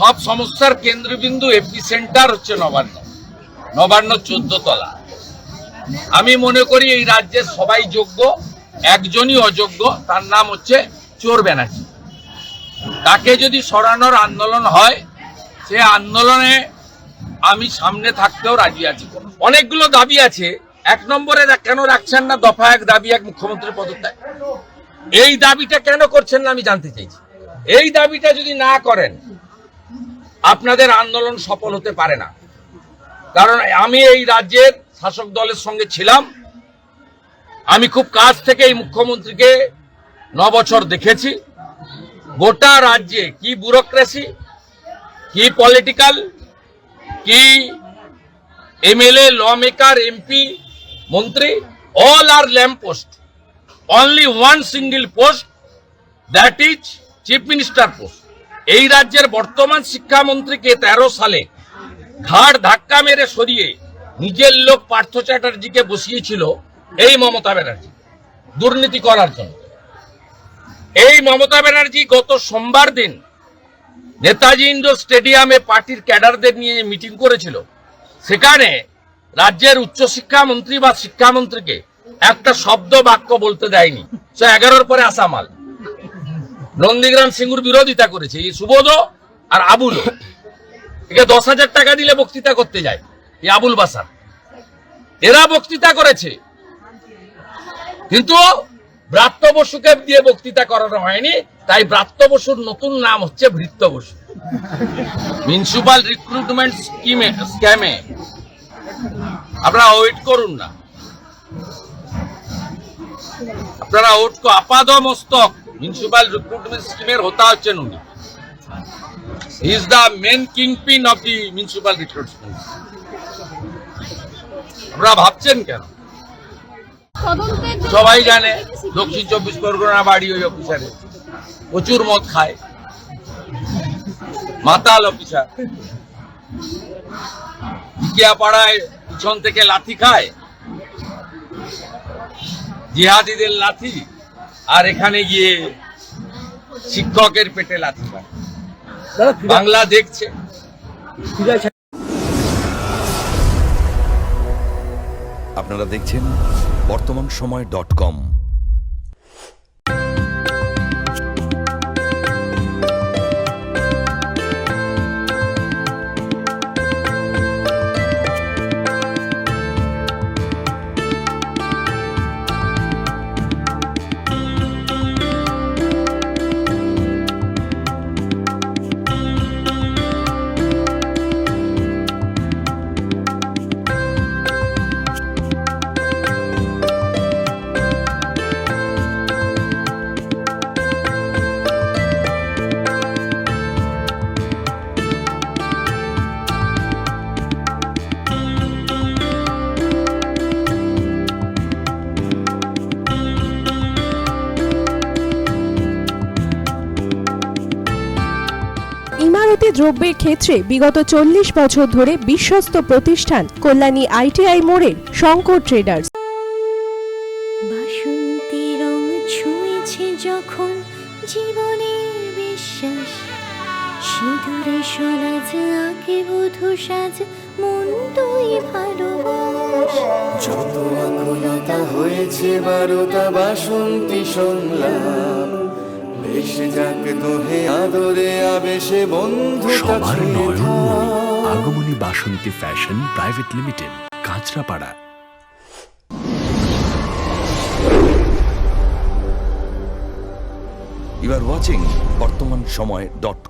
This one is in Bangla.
সব সমস্যার কেন্দ্রবিন্দু এপি সেন্টার হচ্ছে নবান্ন। নবান্ন চোদ্দ তলা আমি মনে করি এই রাজ্যের সবাই যোগ্য, একজনই অযোগ্য, তার নাম হচ্ছে চোর ব্যানার্জি। তাকে যদি সরানোর আন্দোলন হয়, সে আন্দোলনে আমি সামনে থাকতেও রাজি আছি। অনেকগুলো দাবি আছে। এক নম্বরে কেন রাখছেন না? দফা এক দাবি, এক মুখ্যমন্ত্রী পদত্যাগ। এই দাবিটা কেন করছেন না আমি জানতে চাইছি। এই দাবিটা যদি না করেন আপনাদের আন্দোলন সফল হতে পারে না। কারণ আমি এই রাজ্যের শাসক দলের সঙ্গে ছিলাম। আমি খুব কাছ থেকে এই মুখ্যমন্ত্রীকে ন বছর দেখেছি। গোটা রাজ্যে কি ব্যুরোক্রেসি, কি পলিটিক্যাল, কি এমএলএ ল মেকার এমপি, মন্ত্রী all are lamp post only one single post that is chief minister post এই রাজ্যের বর্তমান শিক্ষামন্ত্রীকে তেরো সালে ঘাড় ধাক্কা মেরে সরিয়ে নিজের লোক পার্থ চ্যাটার্জিকে বসিয়েছিল এই মমতা ব্যানার্জি, দুর্নীতি করার জন্য। এই মমতা ব্যানার্জি গত সোমবার দিন নেতাজি ইন্ডোর স্টেডিয়ামে পার্টির ক্যাডারদের নিয়ে মিটিং করেছিল, সেখানে রাজ্যের উচ্চশিক্ষামন্ত্রী বা শিক্ষামন্ত্রীকে একটা শব্দ বাক্য বলতে দেয়নি। সে এগারোর পরে আসামাল। নন্দীগ্রাম সিঙ্গুর বিরোধিতা করেছে, এই সুবোধ আর আবুল একে দশ হাজার টাকা দিলে বক্তৃতা করতে যায়, এই আবুল বাসার। এরা বক্তৃতা করেছে, কিন্তু ব্রাত্য বসুকে দিয়ে বক্তৃতা করানো হয়নি, তাই ব্রাত্য বসুর নতুন নাম হচ্ছে ভৃত্য বসু। মিউনিসিপাল রিক্রুটমেন্ট স্কিমে স্ক্যামে। আপনারা ওয়েট করুন না। আপনারা ওট আপাদ মস্তক মিউনিসিপাল রিক্রুটমেন্ট স্কিমের হতা হচ্ছেন উনি। Is the main kingpin of the municipal recruitment আপনারা ভাবছেন কেন? সবাই জানে, দক্ষিণ চব্বিশ পরগনা বাড়ি ওই অফিসারে প্রচুর মদ খায়। মাতাল অফিসার পাড়ায় পিছন থেকে লাথি খায়। জিহাদিদের লাথি আর এখানে গিয়ে শিক্ষকের পেটে লাথি বাংলা দেখছে। আপনারা দেখছেন বর্তমান সময় ডট কম। দ্রব্যের ক্ষেত্রে বিগত চল্লিশ বছর ধরে বিশ্বস্ত প্রতিষ্ঠান কল্যাণী আইটিআই মোড়ের শঙ্কর ট্রেডার্স বাসন্তী রং ছুঁয়েছে যখন জীবনের বিশ্বাস। সিঁদুরে সরাজ আঁকে বধু সাজ মন তুই ভালোবাস। যত আকুলতা হয়েছে বারোটা বাসন্তী সংলাপ ভেসে যাক দোহে আদরে আবেশে বন্ধু সবার Nayanmoni Agomoni Basanti fashion private limited Kanchrapara. You are watching Bartaman Samay dot